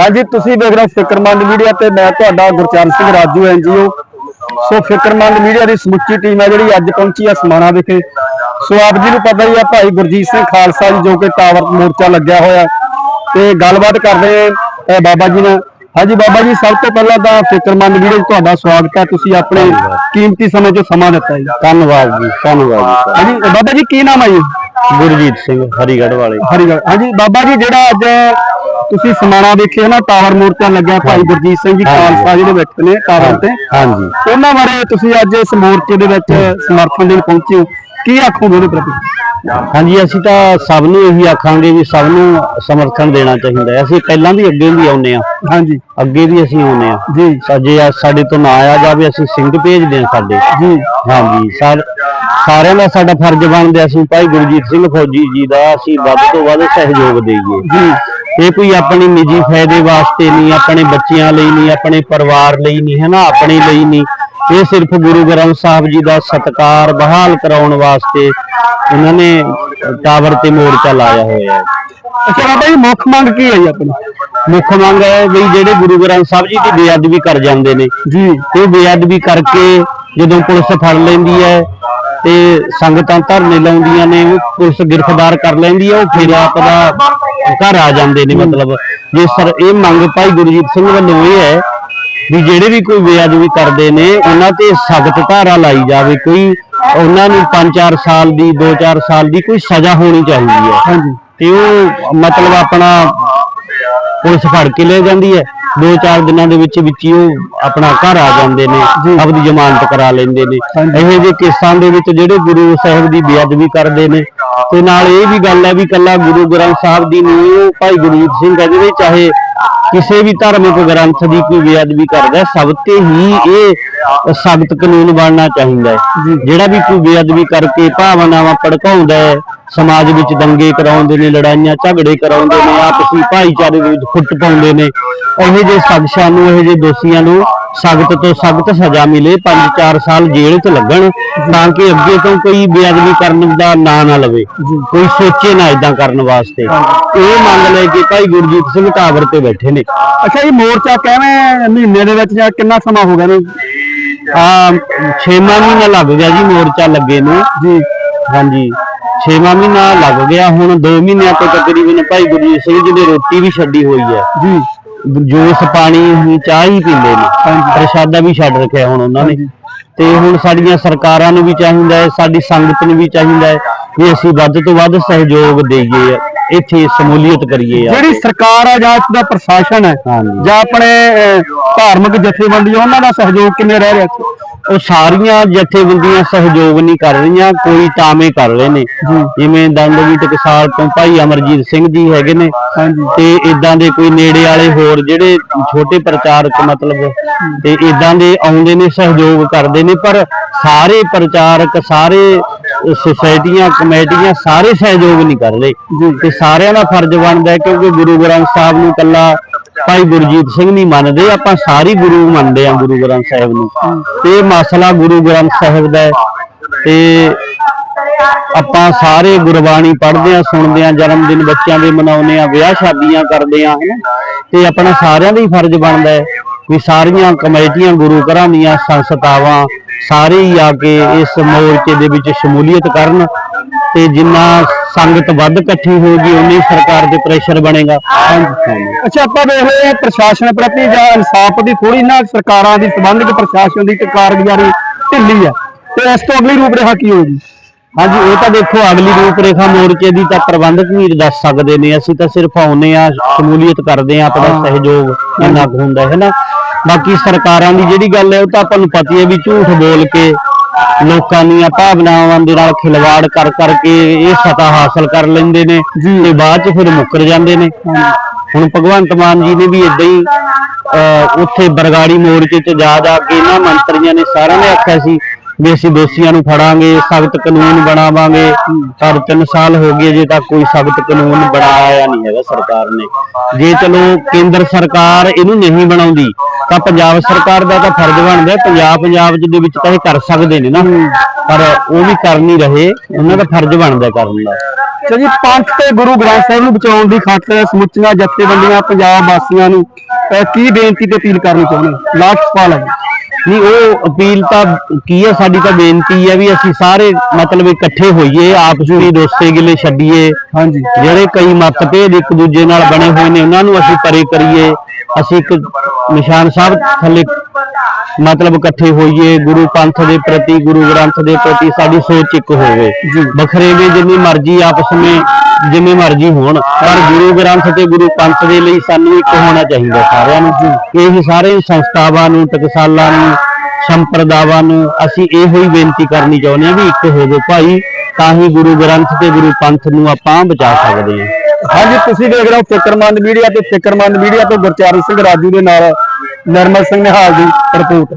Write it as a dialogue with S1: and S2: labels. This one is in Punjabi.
S1: ਹਾਂਜੀ ਤੁਸੀਂ ਦੇਖ ਰਹੇ ਹੋ ਫਿਕਰਮੰਦ ਮੀਡੀਆ ਤੇ ਮੈਂ ਤੁਹਾਡਾ ਗੁਰਚਰਨ ਸਿੰਘ ਰਾਜੂ ਐਨਜੀਓ। ਸੋ ਫਿਕਰਮੰਦ ਮੀਡੀਆ ਦੀ ਸਮੁੱਚੀ ਟੀਮ ਹੈ ਜਿਹੜੀ ਅੱਜ ਪਹੁੰਚੀ ਹੈ ਸਮਾਣਾ ਵਿਖੇ। ਸੋ ਆਪ ਜੀ ਨੂੰ ਪਤਾ ਹੀ ਹੈ ਭਾਈ ਗੁਰਜੀਤ ਸਿੰਘ ਖਾਲਸਾ ਜੀ ਜੋ ਕਿ ਟਾਵਰ ਮੋਰਚਾ ਲੱਗਿਆ ਹੋਇਆ। ਤੇ ਗੱਲਬਾਤ ਕਰਦੇ ਬਾਬਾ ਜੀ ਨਾਲ। ਹਾਂਜੀ ਬਾਬਾ ਜੀ ਸਭ ਤੋਂ ਪਹਿਲਾਂ ਤਾਂ ਫਿਕਰਮੰਦ ਵੀਡੀਓ 'ਚ ਤੁਹਾਡਾ ਸਵਾਗਤ ਹੈ। ਤੁਸੀਂ ਆਪਣੇ ਕੀਮਤੀ ਸਮੇਂ 'ਚੋਂ ਸਮਾਂ ਦਿੱਤਾ ਜੀ।
S2: ਧੰਨਵਾਦ ਜੀ ਧੰਨਵਾਦ
S1: ਹਾਂਜੀ ਬਾਬਾ ਜੀ ਕੀ ਨਾਮ ਹੈ ਜੀ
S2: ਜੀ? ਗੁਰਜੀਤ ਸਿੰਘ ਹਰੀਗੜ੍ਹ ਵਾਲੇ।
S1: ਹਰੀਗੜ੍ਹ। ਹਾਂਜੀ ਬਾਬਾ ਜੀ ਜਿਹੜਾ ਅੱਜ ਤੁਸੀਂ ਸਮਾਣਾ ਦੇਖਿਆ ਨਾ ਟਾਵਰ ਮੋਰਚਾ ਲੱਗਿਆ ਭਾਈ ਗੁਰਜੀਤ ਸਿੰਘ ਜੀ। ਖਾਲਸਾ ਜੀ ਦੇ ਬੈਠੇ ਨੇ ਟਾਵਰ ਤੇ।
S2: ਹਾਂਜੀ।
S1: ਉਹਨਾਂ ਬਾਰੇ ਤੁਸੀਂ ਅੱਜ ਇਸ ਮੋਰਚੇ ਦੇ ਵਿੱਚ ਸਮਰਥਨ ਦੇਣ ਪਹੁੰਚੇ ਹੋ। ਕੀ ਆਖੋਗੇ ਉਹਦੇ ਪ੍ਰਤੀ?
S2: ਹਾਂਜੀ ਅਸੀਂ ਤਾਂ ਸਭ ਨੂੰ ਇਹੀ ਆਖਾਂਗੇ ਵੀ ਸਭ ਨੂੰ ਸਮਰਥਨ ਦੇਣਾ ਚਾਹੀਦਾ ਹੈ। ਅਸੀਂ ਪਹਿਲਾਂ ਵੀ ਅੱਗੇ ਵੀ ਆਉਨੇ ਆ
S1: ਹਾਂਜੀ।
S2: ਅੱਗੇ ਵੀ ਅਸੀਂ ਆਉਨੇ ਆ
S1: ਜੀ।
S2: ਜੇ ਅੱਜ ਸਾਡੇ ਤੋਂ ਨਾ ਆਇਆ ਜਾਵੇ ਅਸੀਂ ਸਿੰਘ ਭੇਜਦੇ ਆ ਸਾਡੇ।
S1: ਜੀ।
S2: ਹਾਂਜੀ ਸਰ ਸਾਰਿਆਂ ਦਾ ਸਾਡਾ ਫਰਜ਼ ਬਣਦਾ ਅਸੀਂ ਭਾਈ ਗੁਰਜੀਤ ਸਿੰਘ ਫੌਜੀ ਜੀ ਦਾ ਅਸੀਂ ਵੱਧ ਤੋਂ ਵੱਧ ਸਹਿਯੋਗ ਦੇਈਏ।
S1: ਜੀ।
S2: ਇਹ ਕੋਈ ਆਪਣੀ ਨਿੱਜੀ ਫਾਇਦੇ ਵਾਸਤੇ ਨਹੀਂ ਆਪਣੇ ਬੱਚਿਆਂ ਲਈ ਨਹੀਂ ਆਪਣੇ ਪਰਿਵਾਰ ਲਈ ਨਹੀਂ ਹੈ ਨਾ? ਆਪਣੇ ਲਈ ਨਹੀਂ। ਇਹ ਸਿਰਫ ਗੁਰੂ ਗ੍ਰੰਥ ਸਾਹਿਬ ਜੀ ਦਾ ਸਤਕਾਰ ਬਹਾਲ ਕਰਾਉਣ ਵਾਸਤੇ ਇਹਨਾਂ ਨੇ ਟਾਵਰ ਤੇ ਮੋਰਚਾ ਲਾਇਆ ਹੋਇਆ ਹੈ।
S1: ਅੱਛਾ ਬਾਬਾ ਜੀ ਮੁੱਖ ਮੰਗ ਕੀ ਹੈ ਜੀ ਆਪਣੀ?
S2: ਮੁੱਖ ਮੰਗ ਹੈ ਵੀ ਜਿਹੜੇ ਗੁਰੂ ਗ੍ਰੰਥ ਸਾਹਿਬ ਜੀ ਦੀ ਬੇਅਦਬੀ ਕਰ ਜਾਂਦੇ ਨੇ।
S1: ਜੀ।
S2: ਤੇ ਬੇਅਦਬੀ ਕਰਕੇ ਜਦੋਂ ਪੁਲਿਸ ਫੜ ਲੈਂਦੀ ਹੈ ਤੇ ਸੰਗਤਾਂ ਧਰਨੇ ਲਾਉਂਦੀਆਂ ਨੇ ਉਹ ਪੁਲਿਸ ਗ੍ਰਿਫਤਾਰ ਕਰ ਲੈਂਦੀ ਹੈ ਉਹ ਫਿਰ ਆਪ ਦਾ ਘਰ ਆ ਜਾਂਦੇ ਨੇ ਮਤਲਬ। ਜੇ ਸਰ ਇਹ ਮੰਗ ਭਾਈ ਗੁਰਜੀਤ ਸਿੰਘ ਵੱਲੋਂ ਇਹ ਹੈ ਵੀ ਜਿਹੜੇ ਵੀ ਕੋਈ ਬੇਅਦਬੀ ਕਰਦੇ ਨੇ ਉਹਨਾਂ ਤੇ ਸਖਤ ਧਾਰਾ ਲਾਈ ਜਾਵੇ। ਕੋਈ ਉਹਨਾਂ ਨੂੰ 5-4 ਸਾਲ ਦੀ 2-4 ਸਾਲ ਦੀ ਕੋਈ ਸਜ਼ਾ ਹੋਣੀ ਚਾਹੀਦੀ ਹੈ।
S1: ਹਾਂਜੀ।
S2: ਤੇ ਉਹ ਮਤਲਬ ਆਪਣਾ ਪੁਲਿਸ ਫੜ ਕੇ ਲੈ ਜਾਂਦੀ ਹੈ। ਦੋ ਚਾਰ ਦਿਨਾਂ ਦੇ ਵਿੱਚ ਵਿੱਚ ਹੀ ਉਹ ਆਪਣਾ ਘਰ ਆ ਜਾਂਦੇ ਨੇ ਆਪਣੀ ਜ਼ਮਾਨਤ ਕਰਾ ਲੈਂਦੇ ਨੇ। ਇਹੋ ਜਿਹੇ ਕੇਸਾਂ ਦੇ ਵਿੱਚ ਜਿਹੜੇ ਗੁਰੂ ਸਾਹਿਬ ਦੀ ਬੇਅਦਬੀ ਕਰਦੇ ਨੇ ਤੇ ਨਾਲ ਇਹ ਵੀ ਗੱਲ ਹੈ ਵੀ ਕੱਲਾ ਗੁਰੂ ਗ੍ਰੰਥ ਸਾਹਿਬ ਦੀ ਨਹੀਂ ਉਹ ਭਾਈ ਗੁਰਜੀਤ ਸਿੰਘ ਹੈ ਜਿਹੜੇ ਚਾਹੇ ਕਿਸੇ ਵੀ ਧਾਰਮਿਕ ਗ੍ਰੰਥ ਦੀ ਕੋਈ ਬੇਅਦਬੀ ਕਰਦਾ ਹੈ, ਸਭ ਤੇ ਹੀ ਇਹ ਸਖਤ ਕਾਨੂੰਨ ਬਣਨਾ ਚਾਹੀਦਾ ਹੈ। ਜਿਹੜਾ ਵੀ ਕੋਈ ਬੇਅਦਬੀ ਕਰਕੇ ਭਾਵਨਾਵਾਂ ਭੜਕਾਉਂਦਾ ਹੈ ਸਮਾਜ ਵਿੱਚ ਦੰਗੇ ਕਰਾਉਂਦੇ ਨੇ ਲੜਾਈਆਂ ਝਗੜੇ ਕਰਾਉਂਦੇ ਨੇ ਆਪਸੀ ਭਾਈਚਾਰੇ ਦੇ ਵਿੱਚ ਫੁੱਟ ਪਾਉਂਦੇ ਨੇ। ਇਹੋ ਜਿਹੇ ਸ਼ਖਸਾਂ ਨੂੰ ਇਹੋ ਜਿਹੇ ਦੋਸ਼ੀਆਂ ਨੂੰ ਸਖਤ ਤੋਂ ਸਖਤ ਸਜ਼ਾ ਮਿਲੇ 5-4 ਸਾਲ ਜੇਲ੍ਹ 'ਚ ਲੱਗਣ ਤਾਂ ਕਿ ਅੱਗੇ ਤੋਂ ਕੋਈ ਬੇਅਦਬੀ ਕਰਨ ਦਾ ਨਾਂ ਨਾ ਲਵੇ ਕੋਈ ਸੋਚੇ ਨਾ ਇਦਾਂ ਕਰਨ ਵਾਸਤੇ। ਇਹ ਮੰਗ ਲੈ ਕੇ ਭਾਈ ਗੁਰਜੀਤ ਸਿੰਘ ਟਾਵਰ ਤੇ ਬੈਠੇ ਨੇ।
S1: ਅੱਛਾ ਇਹ ਮੋਰਚਾ ਕਿਵੇਂ ਮਹੀਨੇ ਦੇ ਵਿੱਚ ਜਾਂ ਕਿੰਨਾ ਸਮਾਂ ਹੋ ਗਿਆ ਨੇ
S2: ਆ 6ਵਾਂ ਮਹੀਨਾ ਲੱਗ ਗਿਆ ਜੀ ਮੋਰਚਾ ਲੱਗੇ ਨੂੰ।
S1: ਜੀ।
S2: ਹਾਂਜੀ। 6ਵਾਂ ਮਹੀਨਾ ਲੱਗ ਗਿਆ ਹੁਣ 2 ਮਹੀਨਿਆਂ ਤੋਂ ਤਕਰੀਬਨ ਭਾਈ ਗੁਰਜੀਤ ਸਿੰਘ ਜੀ ਨੇ ਰੋਟੀ ਵੀ ਛੱਡੀ ਹੋਈ ਹੈ।
S1: ਜੀ।
S2: ਜੂਸ ਪਾਣੀ ਹੀ ਚਾਹ ਹੀ ਪੀਂਦੇ ਨੇ। ਪ੍ਰਸ਼ਾਦਾ ਵੀ ਛੱਡ ਰੱਖਿਆ ਹੁਣ ਉਹਨਾਂ ਨੇ। ਤੇ ਹੁਣ ਸਾਡੀਆਂ ਸਰਕਾਰਾਂ ਨੂੰ ਵੀ ਚਾਹੀਦਾ ਹੈ ਸਾਡੀ ਸੰਗਤ ਨੂੰ ਵੀ ਚਾਹੀਦਾ ਹੈ ਵੀ ਅਸੀਂ ਵੱਧ ਤੋਂ ਵੱਧ ਸਹਿਯੋਗ ਦੇਈਏ। ਇੱਥੇ ਸਮੂਲੀਅਤ ਕਰੀਏ ਯਾਰ।
S1: ਜਿਹੜੀ ਸਰਕਾਰ ਆ ਜਾਂ ਇਸ ਦਾ ਪ੍ਰਸ਼ਾਸਨ ਹੈ
S2: ਹਾਂਜੀ।
S1: ਜਾਂ ਆਪਣੇ ਅਹ, ਧਾਰਮਿਕ ਜਥੇਬੰਦੀਆਂ ਉਹਨਾਂ ਦਾ ਸਹਿਯੋਗ ਕਿਵੇਂ ਰਹਿ ਰਿਹਾ? ਇੱਥੇ?
S2: ਉਹ ਸਾਰੀਆਂ ਜਥੇਬੰਦੀਆਂ ਸਹਿਯੋਗ ਨਹੀਂ ਕਰ ਰਹੀਆਂ ਕੋਈ ਟਾਵੇਂ ਕਰ ਰਹੇ ਨੇ। ਜਿਵੇਂ ਦੰਡਵੀ ਟਕਸਾਲ ਤੋਂ ਭਾਈ ਅਮਰਜੀਤ ਸਿੰਘ ਜੀ ਹੈਗੇ ਨੇ। ਤੇ ਇਦਾਂ ਦੇ ਕੋਈ ਨੇੜੇ ਵਾਲੇ ਹੋਰ ਜਿਹੜੇ ਛੋਟੇ ਪ੍ਰਚਾਰਕ ਮਤਲਬ ਤੇ ਇਦਾਂ ਦੇ ਆਉਂਦੇ ਨੇ ਸਹਿਯੋਗ ਕਰਦੇ ਨੇ ਪਰ ਸਾਰੇ ਪ੍ਰਚਾਰਕ ਸਾਰੇ ਸੁਸਾਇਟੀਆਂ ਕਮੇਟੀਆਂ ਸਾਰੇ ਸਹਿਯੋਗ ਨਹੀਂ ਕਰ ਰਹੇ। ਤੇ ਸਾਰਿਆਂ ਦਾ ਫਰਜ਼ ਬਣਦਾ ਹੈ ਕਿਉਂਕਿ ਗੁਰੂ ਗ੍ਰੰਥ ਸਾਹਿਬ ਨੂੰ ਕੱਲਾ ਭਾਈ ਗੁਰਜੀਤ ਸਿੰਘ ਨਹੀਂ ਮੰਨਦੇ ਆਪਾਂ ਸਾਰੇ ਗੁਰੂ ਮੰਨਦੇ ਆ ਗੁਰੂ ਗ੍ਰੰਥ ਸਾਹਿਬ ਨੂੰ। ਤੇ ਇਹ ਮਸਲਾ ਗੁਰੂ ਗ੍ਰੰਥ ਸਾਹਿਬ ਦਾ ਹੈ। ਤੇ ਆਪਾਂ ਸਾਰੇ ਗੁਰਬਾਣੀ ਪੜ੍ਹਦੇ ਆ ਸੁਣਦੇ ਆ ਜਨਮ ਦਿਨ ਬੱਚਿਆਂ ਦੇ ਮਨਾਉਂਦੇ ਆ ਵਿਆਹ ਸ਼ਾਦੀਆਂ ਕਰਦੇ ਆ ਹਨਾ। ਤੇ ਆਪਣਾ ਸਾਰਿਆਂ ਦਾ ਹੀ ਫਰਜ਼ ਬਣਦਾ ਹੈ ਵੀ ਸਾਰੀਆਂ ਕਮੇਟੀਆਂ ਗੁਰੂ ਘਰਾਂ ਦੀਆਂ ਸੰਸਥਾਵਾਂ ਸਾਰੇ ਹੀ ਆ ਕੇ ਇਸ ਮੋਰਚੇ ਦੇ ਵਿੱਚ ਸ਼ਮੂਲੀਅਤ ਕਰਨ ਤੇ ਜਿੰਨਾ ਸੰਗਤ ਵੱਧ ਇਕੱਠੀ ਹੋਊਗੀ ਉਨੀ ਸਰਕਾਰ ਤੇ ਪ੍ਰੈਸ਼ਰ ਬਣੇਗਾ।
S1: ਅੱਛਾ ਆਪਾਂ ਦੇਖ ਹਾਂ ਪ੍ਰਸ਼ਾਸਨ ਪ੍ਰਤੀ ਜਾਂ ਇਨਸਾਫ ਦੀ ਥੋੜੀ ਨਾ ਸਰਕਾਰਾਂ ਦੀ ਸੰਬੰਧਿਤ ਪ੍ਰਸ਼ਾਸਨ ਦੀ ਕਾਰਗੁਜ਼ਾਰੀ ਢਿੱਲੀ ਹੈ ਤੇ ਇਸ ਤੋਂ ਅਗਲੀ ਰੂਪਰੇਖਾ ਕੀ ਹੋਊਗੀ?
S2: ਹਾਂਜੀ ਇਹ ਤਾਂ ਦੇਖੋ ਅਗਲੀ ਰੂਪ ਰੇਖਾ ਮੋਰਚੇ ਦੀ ਤਾਂ ਪ੍ਰਬੰਧਕ ਵੀਰ ਦੱਸ ਸਕਦੇ ਨੇ। ਅਸੀਂ ਤਾਂ ਸਿਰਫ ਆਉਨੇ ਆ ਸ਼ਮੂਲੀਅਤ ਕਰਦੇ ਆ ਆਪਣਾ ਸਹਿਯੋਗ ਇੰਨਾ ਹੁੰਦਾ ਹੈ ਨਾ। ਬਾਕੀ ਸਰਕਾਰਾਂ ਦੀ ਜਿਹੜੀ ਗੱਲ ਹੈ ਉਹ ਤਾਂ ਆਪਾਂ ਨੂੰ ਪਤਾ ਹੀ ਹੈ ਵੀ ਝੂਠ ਬੋਲ ਕੇ ਲੋਕਾਂ ਦੀਆਂ ਭਾਵਨਾਵਾਂ ਦੇ ਨਾਲ ਖਿਲਵਾੜ ਕਰ ਕਰਕੇ ਇਹ ਸਤਾ ਹਾਸਲ ਕਰ ਲੈਂਦੇ ਨੇ ਤੇ ਬਾਅਦ ਚ ਫਿਰ ਮੁੱਕਰ ਜਾਂਦੇ ਨੇ। ਹੁਣ ਭਗਵੰਤ ਮਾਨ ਜੀ ਨੇ ਵੀ ਇਦਾਂ ਹੀ ਉੱਥੇ ਬਰਗਾੜੀ ਮੋਰਚੇ ਚ ਜਾ ਜਾ ਕੇ ਇਹਨਾਂ ਮੰਤਰੀਆਂ ਨੇ ਸਾਰਿਆਂ ਨੇ ਆਖਿਆ ਸੀ ਵੀ ਅਸੀਂ ਦੋਸ਼ੀਆਂ ਨੂੰ ਫੜਾਂਗੇ ਸਖਤ ਕਾਨੂੰਨ ਬਣਾਵਾਂਗੇ। ਪਰ 3 ਸਾਲ ਹੋ ਗਏ ਜੇ ਤੱਕ ਕੋਈ ਸਖਤ ਕਾਨੂੰਨ ਬਣਾਇਆ ਨਹੀਂ ਹੈਗਾ ਸਰਕਾਰ ਨੇ। ਜੇ ਚਲੋ ਕੇਂਦਰ ਸਰਕਾਰ ਇਹਨੂੰ ਨਹੀਂ ਬਣਾਉਂਦੀ ਤਾਂ ਪੰਜਾਬ ਸਰਕਾਰ ਦਾ ਤਾਂ ਫਰਜ਼ ਬਣਦਾ ਪੰਜਾਬ ਪੰਜਾਬ ਦੇ ਵਿੱਚ ਤਾਂ ਇਹ ਕਰ ਸਕਦੇ ਨੇ ਨਾ। ਪਰ ਉਹ ਵੀ ਕਰ ਨਹੀਂ ਰਹੇ ਉਹਨਾਂ ਦਾ ਫਰਜ਼ ਬਣਦਾ ਕਰਨ ਦਾ।
S1: ਅੱਛਾ ਜੀ ਪੰਥ ਤੇ ਗੁਰੂ ਗ੍ਰੰਥ ਸਾਹਿਬ ਨੂੰ ਬਚਾਉਣ ਦੀ ਖਾਤਰ ਸਮੁੱਚੀਆਂ ਜਥੇਬੰਦੀਆਂ ਪੰਜਾਬ ਵਾਸੀਆਂ ਨੂੰ ਕੀ ਬੇਨਤੀ ਤੇ ਅਪੀਲ ਕਰਨੀ ਚਾਹੁੰਦੇ ਲਾਸਟ ਸਵਾਲ ਹੈ।
S2: ਨਹੀਂ ਉਹ ਅਪੀਲ ਤਾਂ ਕੀ ਹੈ ਸਾਡੀ ਤਾਂ ਬੇਨਤੀ ਹੈ ਵੀ ਅਸੀਂ ਸਾਰੇ ਮਤਲਬ ਇਕੱਠੇ ਹੋਈਏ ਆਪਸ ਵਿੱਚ ਦੋਸਤੇ ਗਿਲੇ ਛੱਡੀਏ।
S1: ਹਾਂਜੀ।
S2: ਜਿਹੜੇ ਕਈ ਮਤਭੇਦ ਇੱਕ ਦੂਜੇ ਨਾਲ ਬਣੇ ਹੋਏ ਨੇ ਉਹਨਾਂ ਨੂੰ ਅਸੀਂ ਪਰੇ ਕਰੀਏ। ਅਸੀਂ ਇੱਕ ਨਿਸ਼ਾਨ ਸਾਹਿਬ ਥੱਲੇ ਮਤਲਬ ਇਕੱਠੇ ਹੋਈਏ ਗੁਰੂ ਪੰਥ ਦੇ ਪ੍ਰਤੀ ਗੁਰੂ ਗ੍ਰੰਥ ਦੇ ਪ੍ਰਤੀ ਸਾਡੀ ਸੋਚ ਇੱਕ ਹੋਵੇ। ਵੱਖਰੇ ਵੀ ਜਿੰਨੀ ਮਰਜ਼ੀ ਆਪਸ ਵਿੱਚ ਜਿਵੇਂ ਮਰਜ਼ੀ ਹੋਣ ਪਰ ਗੁਰੂ ਗ੍ਰੰਥ ਤੇ ਗੁਰੂ ਪੰਥ ਦੇ ਲਈ ਸਾਨੂੰ ਇੱਕ ਹੋਣਾ ਚਾਹੀਦਾ ਸਾਰਿਆਂ ਨੂੰ। ਇਹ ਸਾਰੇ ਸੰਸਥਾਵਾਂ ਨੂੰ ਟਕਸਾਲਾਂ ਨੂੰ ਸੰਪਰਦਾਵਾਂ ਨੂੰ ਅਸੀਂ ਇਹੋ ਹੀ ਬੇਨਤੀ ਕਰਨੀ ਚਾਹੁੰਦੇ ਹਾਂ ਵੀ ਇੱਕ ਹੋ ਜਾਓ ਭਾਈ ਤਾਂ ਹੀ ਗੁਰੂ ਗ੍ਰੰਥ ਤੇ ਗੁਰੂ ਪੰਥ ਨੂੰ ਆਪਾਂ ਬਚਾ ਸਕਦੇ ਹਾਂ।
S1: ਹਾਂਜੀ ਤੁਸੀਂ ਦੇਖ ਰਹੇ ਹੋ ਫਿਕਰਮੰਦ ਮੀਡੀਆ ਤੇ ਫਿਕਰਮੰਦ ਮੀਡੀਆ ਤੋਂ ਗੁਰਚਰਨ ਸਿੰਘ ਰਾਜੂ ਦੇ ਨਾਲ ਨਿਰਮਲ ਸਿੰਘ ਨਿਹਾਲ ਦੀ ਰਿਪੋਰਟ।